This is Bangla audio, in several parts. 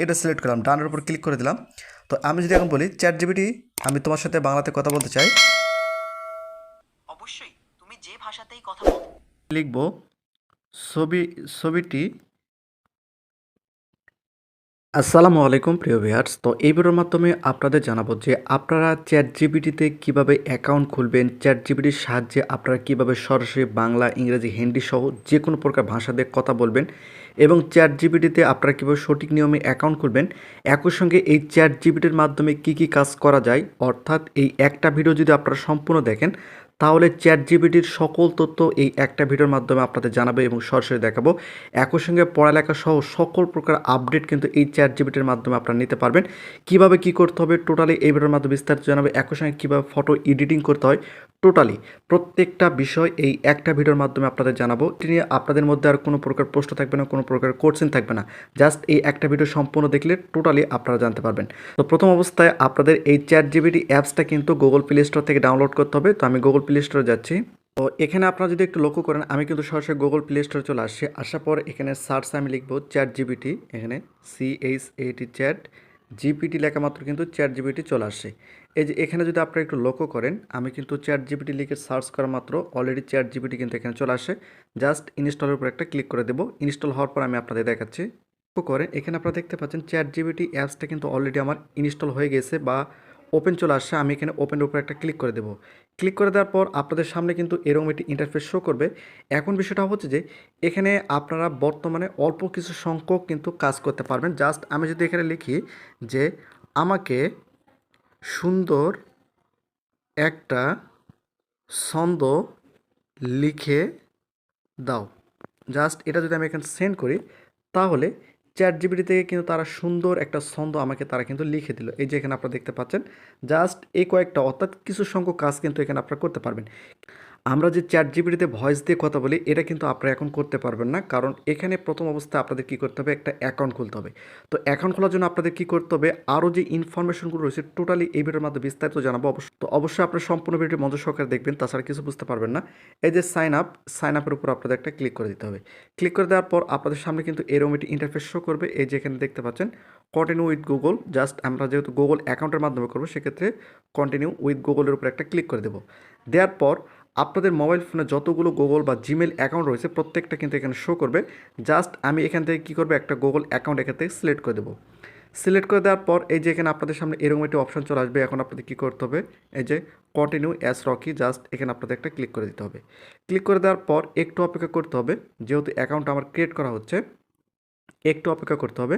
এটা সিলেক্ট করলাম ডানের উপর ক্লিক করে দিলাম। তো আমি যদি এখন বলি চ্যাট জিবিটি আমি তোমার সাথে বাংলাতে কথা বলতে চাই। অবশ্যই তুমি যে ভাষাতেই কথা বল। লিখব ছবি ছবিটি। আসসালামু আলাইকুম প্রিয় ভিউয়ার্স তো এই ভিডিওর মাধ্যমে আপনাদের জানাব যে আপনারা চ্যাট জিবিটিতে কীভাবে অ্যাকাউন্ট খুলবেন চ্যাট জিবিটির সাহায্যে আপনারা কীভাবে সরাসরি বাংলা ইংরেজি হিন্দি সহ যে কোনো প্রকার ভাষা দিয়ে কথা বলবেন এবং চ্যাট জিপিটিতে আপনারা কীভাবে সঠিক নিয়মে অ্যাকাউন্ট খুলবেন, একই সঙ্গে এই চ্যাট জিপিটির মাধ্যমে কি কি কাজ করা যায়, অর্থাৎ এই একটা ভিডিও যদি আপনারা সম্পূর্ণ দেখেন তাহলে চ্যাট জিবিটির সকল তথ্য এই একটা ভিডিওর মাধ্যমে আপনাদের জানাবে এবং সরাসরি দেখাবো। একই সঙ্গে পড়ালেখা সহ সকল প্রকার আপডেট কিন্তু এই চ্যাট জিবিটির মাধ্যমে আপনারা নিতে পারবেন। কীভাবে কি করতে হবে টোটালি এই ভিডিওর মাধ্যমে বিস্তারিত জানাবে। একই সঙ্গে কীভাবে ফটো এডিটিং করতে হয় টোটালি প্রত্যেকটা বিষয় এই একটা ভিডিওর মাধ্যমে আপনাদের জানাব। এটি নিয়ে আপনাদের মধ্যে আর কোনো প্রকার প্রশ্ন থাকবে না, কোনো প্রকার কোর্সিন থাকবে না। জাস্ট এই একটা ভিডিও সম্পূর্ণ দেখলে টোটালি আপনারা জানতে পারবেন। তো প্রথম অবস্থায় আপনাদের এই চ্যাট জিবিটি অ্যাপসটা কিন্তু গুগল প্লে স্টোর থেকে ডাউনলোড করতে হবে। তো আমি গুগল প্লে স্টোরে যাচ্ছি। তো এখানে আপনারা যদি একটু লক্ষ্য করেন, আমি কিন্তু সরাসরি গুগল প্লে স্টোরে চলে আসছি। আসার পর এখানে সার্চ আমি লিখব চ্যাট জিবিটি এখানে সি এইচ এটি চ্যাট জিপিটি লেখা মাত্র কিন্তু চ্যাট জিবিটি চলে আসছে। এই যে এখানে যদি আপনারা একটু লক্ষ্য করেন, আমি কিন্তু চ্যাট জিবিটি লিখে সার্চ করা মাত্র অলরেডি চ্যাট জিবিটি কিন্তু এখানে চলে আসে জাস্ট ইনস্টলের উপর একটা ক্লিক করে দেবো। ইনস্টল হওয়ার পর আমি আপনাদের দেখাচ্ছি। লক্ষ্য করেন, এখানে আপনারা দেখতে পাচ্ছেন চ্যাট জিবিটি অ্যাপসটা কিন্তু অলরেডি আমার ইনস্টল হয়ে গেছে বা ওপেন চলে আসছে, আমি এখানে ওপেনের উপর একটা ক্লিক করে দেবো। ক্লিক করে দেওয়ার পর আপনাদের সামনে কিন্তু এরকম একটি ইন্টারফেস শো করবে। এখন বিষয়টা হচ্ছে যে, এখানে আপনারা বর্তমানে অল্প কিছু সংখ্যক কিন্তু কাজ করতে পারবেন। জাস্ট আমি যদি এখানে লিখি যে, আমাকে সুন্দর একটা ছন্দ লিখে দাও। জাস্ট এটা যদি আমি এখানে সেন্ড করি, তাহলে চ্যাট জিবিটি থেকে কিন্তু তারা সুন্দর একটা ছন্দ আমাকে তারা কিন্তু লিখে দিল। এই যে এখানে আপনারা দেখতে পাচ্ছেন জাস্ট এই কয়েকটা, অর্থাৎ কিছু সংখ্যক কাজ কিন্তু এখানে আপনারা করতে পারবেন। আমরা যে চ্যাট জিবিটিতে ভয়েস দিয়ে কথা বলি, এটা কিন্তু আপনারা এখন করতে পারবেন না। কারণ এখানে প্রথম অবস্থায় আপনাদের কী করতে হবে? একটা অ্যাকাউন্ট খুলতে হবে। তো অ্যাকাউন্ট খোলার জন্য আপনাদের কী করতে হবে? আরও যে ইনফরমেশনগুলো রয়েছে টোটালি এই ভিডিওর মাধ্যমে বিস্তারিত জানাব। অবশ্য তো অবশ্যই আপনার সম্পূর্ণ ভিডিও মঞ্চ সহকারে দেখবেন, তাছাড়া কিছু বুঝতে পারবেন না। এই যে সাইন আপ সাইন আপের উপর আপনাদের একটা ক্লিক করে দিতে হবে। ক্লিক করে দেওয়ার পর আপনাদের সামনে কিন্তু এরকম একটি ইন্টারফেস শো করবে। এই যে এখানে দেখতে পাচ্ছেন কন্টিনিউ উইথ গুগল জাস্ট আমরা যেহেতু গুগল অ্যাকাউন্টের মাধ্যমে করব, সেক্ষেত্রে কন্টিনিউ উইথ গুগলের উপর একটা ক্লিক করে দেবো। দেওয়ার পর আপনাদের মোবাইল ফোনে যতগুলো গুগল বা জিমেল অ্যাকাউন্ট রয়েছে, প্রত্যেকটা কিন্তু এখানে শো করবে। জাস্ট আমি এখান থেকে কী করব? একটা গুগল অ্যাকাউন্ট এখান থেকে সিলেক্ট করে দেবো। সিলেক্ট করে দেওয়ার পর, এই যে এখানে আপনাদের সামনে এরকম একটি অপশন চলে আসবে, এখন আপনাদের কী করতে হবে? এই যে কন্টিনিউ অ্যাস রকি জাস্ট এখানে আপনাদের একটা ক্লিক করে দিতে হবে। ক্লিক করে দেওয়ার পর, একটু অপেক্ষা করতে হবে। যেহেতু অ্যাকাউন্ট আমার ক্রিয়েট করা হচ্ছে, একটু অপেক্ষা করতে হবে।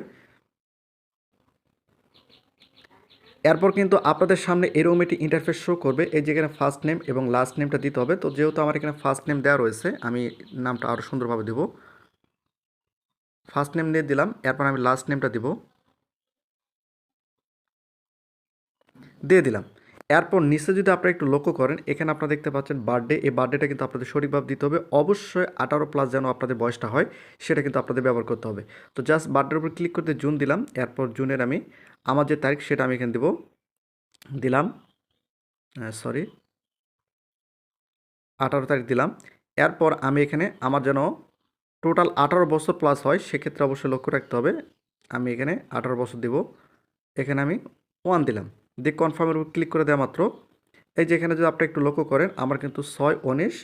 এরপর কিন্তু আপনাদের সামনে এরকম একটি ইন্টারফেস শো করবে। এই যে এখানে ফার্স্ট নেম এবং লাস্ট নেমটা দিতে হবে। তো যেহেতু আমার এখানে ফার্স্ট নেম দেওয়া রয়েছে, আমি নামটা আরও সুন্দরভাবে দেবো। ফার্স্ট নেম দিয়ে দিলাম, এরপর আমি লাস্ট নেমটা দিব। দিয়ে দিলাম। এরপর নিচে যদি আপনারা একটু লক্ষ্য করেন, এখানে আপনারা দেখতে পাচ্ছেন বার্থডে এই বার্থডেটা কিন্তু আপনাদের সঠিকভাবে দিতে হবে। অবশ্যই আঠারো প্লাস যেন আপনাদের বয়সটা হয়, সেটা কিন্তু আপনাদের ব্যবহার করতে হবে। তো জাস্ট বার্থডের উপর ক্লিক করতে জুন দিলাম, এরপর জুনের আমি আমার যে তারিখ, সেটা আমি এখানে দেব। দিলাম সরি আঠারো তারিখ দিলাম। এরপর আমি এখানে আমার যেন টোটাল আঠারো বছর প্লাস হয়, সেক্ষেত্রে অবশ্যই লক্ষ্য রাখতে হবে। আমি এখানে আঠারো বছর দেব। এখানে আমি ওয়ান দিলাম। দিয়ে কনফার্মের উপর ক্লিক করে দেওয়া মাত্র। এই যে এখানে যদি আপনি একটু লক্ষ্য করেন, আমার কিন্তু ছয় উনিশ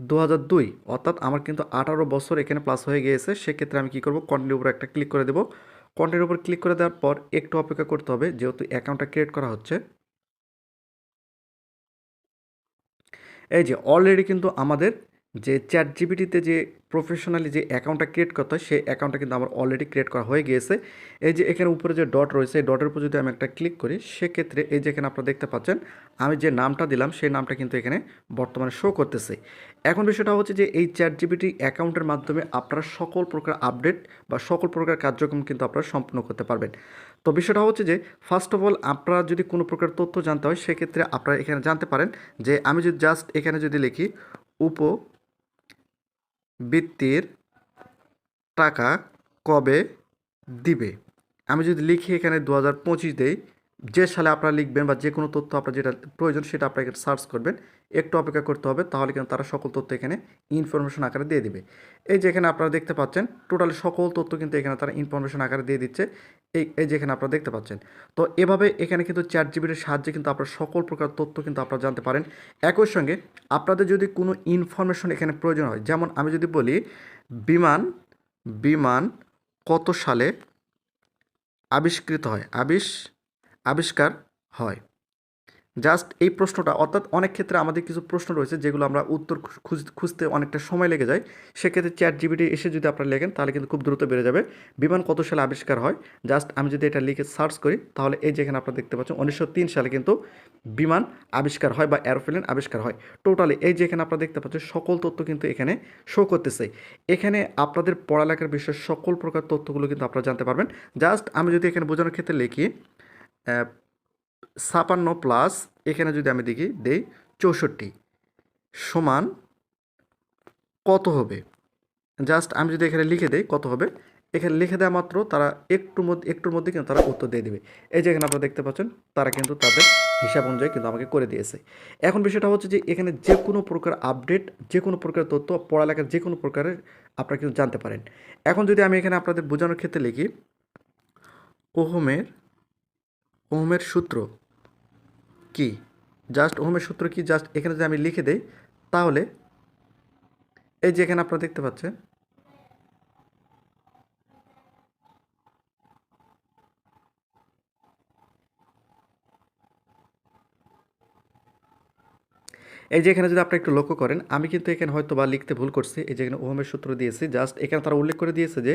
দু দুই, অর্থাৎ আমার কিন্তু আঠারো বছর এখানে প্লাস হয়ে গিয়েছে। সেক্ষেত্রে আমি কী করব? কন্টিনিউর উপর একটা ক্লিক করে দেবো। কন্টিনিউর উপর ক্লিক করে দেওয়ার পর একটু অপেক্ষা করতে হবে, যেহেতু অ্যাকাউন্টটা ক্রিয়েট করা হচ্ছে। এই যে অলরেডি কিন্তু আমাদের যে চ্যাট জিবিটিতে যে প্রফেশনালি যে অ্যাকাউন্টটা ক্রিয়েট করতে হয়, সেই অ্যাকাউন্টটা কিন্তু আমার অলরেডি ক্রিয়েট করা হয়ে গিয়েছে। এই যে এখানে উপরে যে ডট রয়েছে, এই ডটের উপর যদি আমি একটা ক্লিক করি, সেক্ষেত্রে এই যে এখানে আপনারা দেখতে পাচ্ছেন, আমি যে নামটা দিলাম, সেই নামটা কিন্তু এখানে বর্তমানে শো করতেছে। এখন বিষয়টা হচ্ছে যে এই চ্যাট জিবিটি অ্যাকাউন্টের মাধ্যমে আপনারা সকল প্রকার আপডেট বা সকল প্রকার কার্যক্রম কিন্তু আপনারা সম্পূর্ণ করতে পারবেন। তো বিষয়টা হচ্ছে যে ফার্স্ট অফ অল আপনারা যদি কোনো প্রকার তথ্য জানতে হয়, সেক্ষেত্রে আপনারা এখানে জানতে পারেন যে, আমি যদি জাস্ট এখানে যদি লিখি, উপ বৃত্তির টাকা কবে দিবে? আমি যদি লিখি এখানে দু হাজার পঁচিশ দেই, যে সালে আপনারা লিখবেন বা যে কোনো তথ্য আপনার যেটা প্রয়োজন সেটা আপনাকে সার্চ করবেন। একটু অপেক্ষা করতে হবে, তাহলে কিন্তু তারা সকল তথ্য এখানে ইনফরমেশন আকারে দিয়ে দিবে। এই যে এখানে আপনারা দেখতে পাচ্ছেন টোটালি সকল তথ্য কিন্তু এখানে তারা ইনফরমেশন আকারে দিয়ে দিচ্ছে। এই এই যে এখানে আপনারা দেখতে পাচ্ছেন। তো এভাবে এখানে কিন্তু চ্যাট জিবিটির সাহায্যে কিন্তু আপনারা সকল প্রকার তথ্য কিন্তু আপনারা জানতে পারেন। একই সঙ্গে আপনাদের যদি কোনো ইনফরমেশন এখানে প্রয়োজন হয়, যেমন আমি যদি বলি, বিমান বিমান কত সালে আবিষ্কৃত হয়? আবিষ, আবিষ্কার হয়? জাস্ট এই প্রশ্নটা, অর্থাৎ অনেক ক্ষেত্রে আমাদের কিছু প্রশ্ন রয়েছে যেগুলো আমরা উত্তর খুঁজ খুঁজতে অনেকটা সময় লেগে যায়। সেক্ষেত্রে চ্যাট জিবিটি এসে যদি আপনারা লেখেন, তাহলে কিন্তু খুব দ্রুত বেড়ে যাবে। বিমান কত সালে আবিষ্কার হয়? জাস্ট আমি যদি এটা লিখে সার্চ করি, তাহলে এই যেখানে আপনারা দেখতে পাচ্ছেন, উনিশশো তিন সালে কিন্তু বিমান আবিষ্কার হয় বা এরোপ্লেন আবিষ্কার হয়। টোটালি এই যেখানে আপনারা দেখতে পাচ্ছেন, সকল তথ্য কিন্তু এখানে শো করতেছে। এখানে আপনাদের পড়ালেখার বিষয়ে সকল প্রকার তথ্যগুলো কিন্তু আপনারা জানতে পারবেন। জাস্ট আমি যদি এখানে বোঝানোর ক্ষেত্রে লিখি ছাপান্ন প্লাস, এখানে যদি আমি দেখি, দেই চৌষট্টি সমান কত হবে? জাস্ট আমি যদি এখানে লিখে দেই কত হবে? এখানে লিখে দেওয়া মাত্র তারা একটু মধ্যে, একটুর মধ্যে কিন্তু তারা উত্তর দিয়ে দেবে। এই যে এখানে আপনারা দেখতে পাচ্ছেন, তারা কিন্তু তাদের হিসাব অনুযায়ী কিন্তু আমাকে করে দিয়েছে। এখন বিষয়টা হচ্ছে যে, এখানে যে কোনো প্রকার আপডেট যে কোনো প্রকার তথ্য, পড়ালেখার যে কোনো প্রকারের আপনারা কিন্তু জানতে পারেন। এখন যদি আমি এখানে আপনাদের বোঝানোর ক্ষেত্রে লিখি, ওহমের ওহমের সূত্র। কি? জাস্ট ওহমের সূত্র কি? জাস্ট এখানে যদি আমি লিখে দেই, তাহলে এই যে এখানে আপনারা দেখতে পাচ্ছেন, এই যে এখানে যদি আপনি একটু লক্ষ্য করেন, আমি কিন্তু এখানে হয়তো বা লিখতে ভুল করছি। এই যে এখানে ওহমের সূত্র দিয়েছি জাস্ট এখানে তারা উল্লেখ করে দিয়েছে যে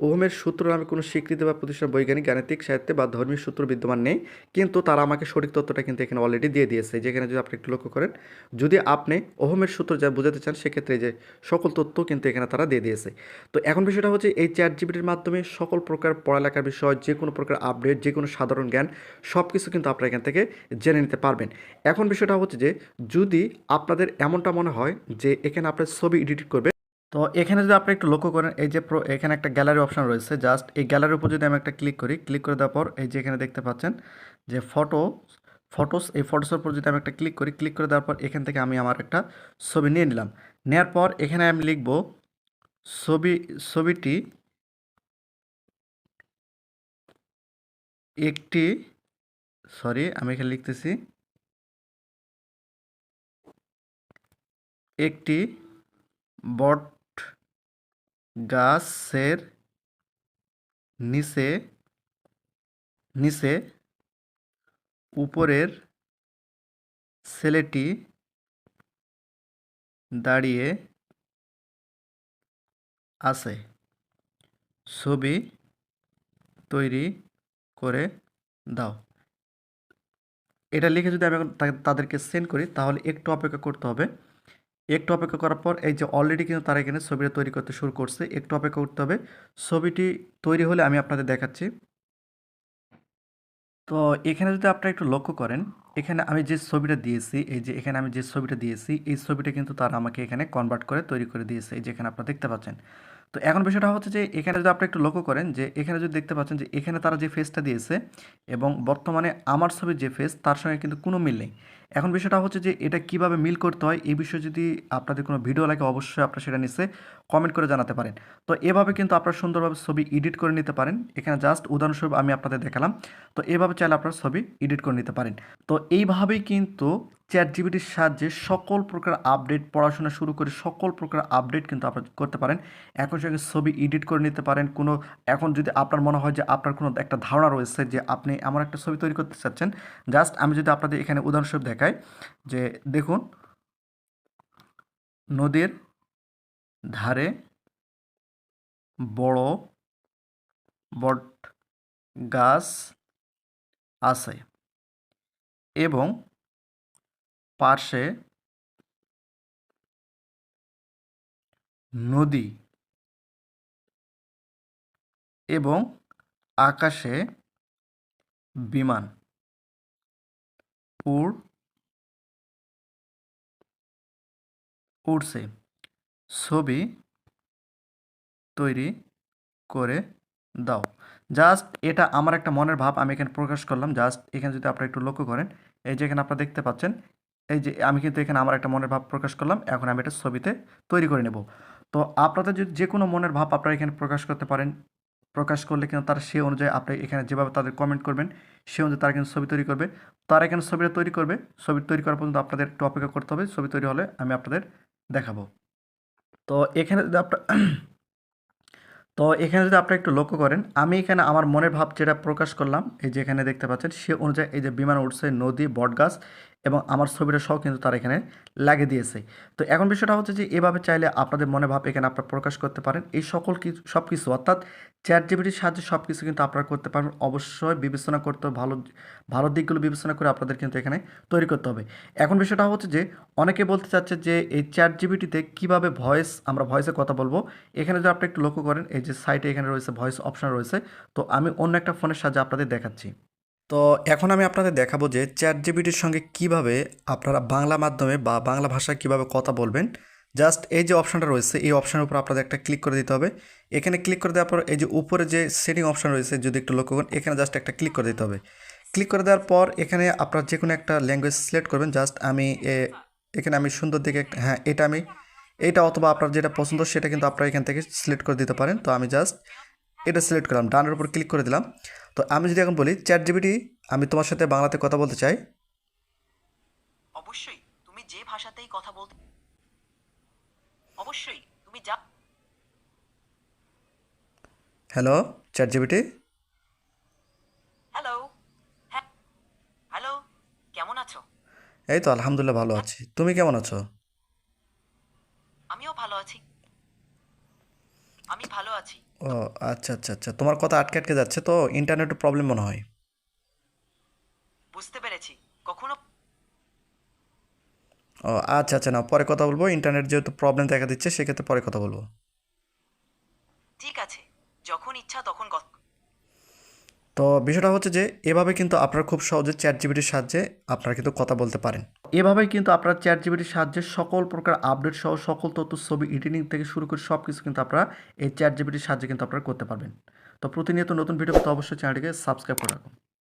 ওহমের সূত্র নামে কোনো স্বীকৃতি বা প্রতিষ্ঠান বৈজ্ঞানিক, গাণিতিক, সাহিত্যে বা ধর্মীয় সূত্র বিদ্যমান নেই, কিন্তু তারা আমাকে সঠিক তথ্যটা কিন্তু এখানে অলরেডি দিয়ে দিয়েছে। যেখানে যদি আপনি একটু লক্ষ্য করেন, যদি আপনি ওহমের সূত্র যা বোঝাতে চান, সেক্ষেত্রে যে সকল তথ্য কিন্তু এখানে তারা দিয়ে দিয়েছে। তো এখন বিষয়টা হচ্ছে, এই চ্যাট জিবিটির মাধ্যমে সকল প্রকার পড়ালেখার বিষয়, যে কোনো প্রকার আপডেট যে কোনো সাধারণ জ্ঞান সব কিছু কিন্তু আপনারা এখান থেকে জেনে নিতে পারবেন। এখন বিষয়টা হচ্ছে যে, যদি আপনাদের এমনটা মনে হয় যে, এখানে আপনার ছবি এডিট করবে তো এখানে যদি আপনি একটু লক্ষ্য করেন, এই যে এখানে একটা গ্যালারি অপশন রয়েছে। জাস্ট এই গ্যালারির উপর যদি আমি একটা ক্লিক করি ক্লিক করে দেওয়ার পর এই যে এখানে দেখতে পাচ্ছেন যে ফটো ফটোস এই ফটোসের উপর যদি আমি একটা ক্লিক করি ক্লিক করে দেওয়ার পর এখান থেকে আমি আমার একটা ছবি নিয়ে নিলাম। নেওয়ার পর এখানে আমি লিখব ছবি, ছবিটি একটি সরি আমি এখানে লিখতেছি, একটি বট গাছের নিচে নিচে উপরের ছেলেটি দাঁড়িয়ে আছে। ছবি তৈরি করে দাও। এটা লিখে যদি আমি তাদেরকে সেন্ড করি, তাহলে একটু অপেক্ষা করতে হবে। একটু অপেক্ষা করার পর এই যে অলরেডি কিন্তু তারা এখানে ছবিটা তৈরি করতে শুরু করছে। একটু অপেক্ষা করতে হবে। ছবিটি তৈরি হলে আমি আপনাদের দেখাচ্ছি। তো এখানে যদি আপনারা একটু লক্ষ্য করেন, এখানে আমি যে ছবিটা দিয়েছি, এই যে এখানে আমি যে ছবিটা দিয়েছি, এই ছবিটা কিন্তু তারা আমাকে এখানে কনভার্ট করে তৈরি করে দিয়েছে। এই যে এখানে আপনারা দেখতে পাচ্ছেন। তো এখন বিষয়টা হচ্ছে যে, এখানে যদি আপনি একটু লক্ষ্য করেন যে, এখানে যদি দেখতে পাচ্ছেন যে, এখানে তারা যে ফেসটা দিয়েছে এবং বর্তমানে আমার ছবির যে ফেস তার সঙ্গে কিন্তু কোনো মিল নেই। এখন বিষয়টা হচ্ছে যে এটা কীভাবে মিল করতে হয়, এই বিষয়ে যদি আপনাদের কোনো ভিডিও লাগে অবশ্যই আপনারা সেটা নিচে কমেন্ট করে জানাতে পারেন। তো এভাবে কিন্তু আপনারা সুন্দরভাবে ছবি এডিট করে নিতে পারেন। এখানে জাস্ট উদাহরণস্বরূপ আমি আপনাদের দেখালাম। তো এভাবে চাইলে আপনারা ছবি এডিট করে নিতে পারেন। তো এইভাবেই কিন্তু চ্যাট জিবিটির সাহায্যে সকল প্রকার আপডেট, পড়াশোনা শুরু করে সকল প্রকার আপডেট কিন্তু আপনার করতে পারেন। এখন সঙ্গে ছবি এডিট করে নিতে পারেন। কোনো, এখন যদি আপনার মনে হয় যে আপনার কোনো একটা ধারণা রয়েছে যে আপনি এমন একটা ছবি তৈরি করতে চাচ্ছেন, জাস্ট আমি যদি আপনাদের এখানে উদাহরণস্বরূপ দেখাই যে দেখুন, নদীর ধারে বড় বট গাছ আছে এবং পাশে নদী এবং আকাশে বিমান। উড়, উড়ছে। ছবি তৈরি করে দাও। জাস্ট এটা আমার একটা মনের ভাব, আমি এখানে প্রকাশ করলাম। জাস্ট এখানে যদি আপনারা একটু লক্ষ্য করেন, এই যে এখানে আপনারা দেখতে পাচ্ছেন এই যে আমি কিন্তু এখানে আমার একটা মনের ভাব প্রকাশ করলাম, এখন আমি এটা ছবিতে তৈরি করে নেব। তো আপনাদের যদি যে কোনো মনের ভাব আপনারা এখানে প্রকাশ করতে পারেন, প্রকাশ করলে কিন্তু তারা সেই অনুযায়ী আপনি এখানে যেভাবে তাদের কমেন্ট করবেন, সেই অনুযায়ী তারা কিন্তু ছবি তৈরি করবে। তারা এখানে ছবিটা তৈরি করবে, ছবি তৈরি করার পর্যন্ত আপনাদের একটু অপেক্ষা করতে হবে, ছবি তৈরি হলে আমি আপনাদের দেখাবো। তো এখানে যদি আপনার তো এখানে যদি আপনারা একটু লক্ষ্য করেন, আমি এখানে আমার মনের ভাব যেটা প্রকাশ করলাম, এই যে এখানে দেখতে পাচ্ছেন, সে অনুযায়ী এই যে বিমান উঠছে নদী, বটগাছ এবং আমার ছবিটা সহ কিন্তু তারা এখানে লাগিয়ে দিয়েছে। তো এখন বিষয়টা হচ্ছে যে, এভাবে চাইলে আপনাদের মনে ভাব এখানে আপনারা প্রকাশ করতে পারেন। এই সকল কিছু সব কিছু অর্থাৎ চ্যাট জিবিটির সাহায্যে সব কিছু কিন্তু আপনারা করতে পারবেন। অবশ্যই বিবেচনা করতে ভালো ভালো দিকগুলো বিবেচনা করে আপনাদের কিন্তু এখানে তৈরি করতে হবে। এখন বিষয়টা হচ্ছে যে, অনেকে বলতে চাচ্ছে যে, এই চ্যাট জিবিটিতে কীভাবে ভয়েস, আমরা ভয়েসে কথা বলব। এখানে যদি আপনি একটু লক্ষ্য করেন, এই যে সাইটে এখানে রয়েছে, ভয়েস অপশন রয়েছে। তো আমি অন্য একটা ফোনের সাহায্যে আপনাদের দেখাচ্ছি। তো এখন আমি আপনাদের দেখাবো যে চ্যাট জিবিটির সঙ্গে কীভাবে আপনারা বাংলা মাধ্যমে বা বাংলা ভাষায় কীভাবে কথা বলবেন। জাস্ট এই যে অপশানটা রয়েছে, এই অপশনের উপর আপনাদের একটা ক্লিক করে দিতে হবে। এখানে ক্লিক করে দেওয়ার পর এই যে উপরে যে সেটিং অপশন রয়েছে, যদি একটু লক্ষ্য করেন, এখানে জাস্ট একটা ক্লিক করে দিতে হবে। ক্লিক করে দেওয়ার পর এখানে আপনারা যে কোনো একটা ল্যাঙ্গুয়েজ সিলেক্ট করবেন। জাস্ট আমি এখানে আমি সুন্দর দিকে হ্যাঁ এটা আমি, এটা অথবা আপনার যেটা পছন্দ সেটা কিন্তু আপনারা এখান থেকে সিলেক্ট করে দিতে পারেন। তো আমি জাস্ট এটা সিলেক্ট করলাম ডানের উপর ক্লিক করে দিলাম। তো আমি যদি এখন বলি চ্যাট জিবিটি আমি তোমার সাথে বাংলাতে কথা বলতে চাই। অবশ্যই তুমি যে ভাষাতেই কথা বলতে অবশ্যই তুমি যা হ্যালো চ্যাট জিবিটি হ্যালো হ্যাঁ হ্যালো কেমন আছো? এই তো আলহামদুলিল্লাহ ভালো আছি। তুমি কেমন আছো? আমিও ভালো আছি। আমি ভালো আছি। ও আচ্ছা আচ্ছা আচ্ছা। তোমার কথা আটকে আটকে যাচ্ছে তো ইন্টারনেট প্রবলেম মনে হয়। বুঝতে পেরেছি। কখনো ও আচ্ছা আচ্ছা না পরে কথা বলব। ইন্টারনেট যেহেতু প্রবলেম দেখা দিচ্ছে সেক্ষেত্রে পরে কথা বলব। ঠিক আছে। যখন ইচ্ছা তখন কথা তো বিষয়টা হচ্ছে যে, এভাবে কিন্তু আপনারা খুব সহজে চ্যাট জিবিটির সাহায্যে আপনারা কিন্তু কথা বলতে পারেন। এভাবে কিন্তু আপনারা চ্যাট জিবিটির সাহায্যে সকল প্রকার আপডেট সহ সকল তথ্য, ছবি এডিটিং থেকে শুরু করে সব কিছু কিন্তু আপনারা এই চ্যাট জিবিটির সাহায্যে কিন্তু আপনারা করতে পারবেন। তো প্রতিনিয়ত নতুন ভিডিও পেতে অবশ্যই চ্যানেলটিকে সাবস্ক্রাইব করে রাখুন।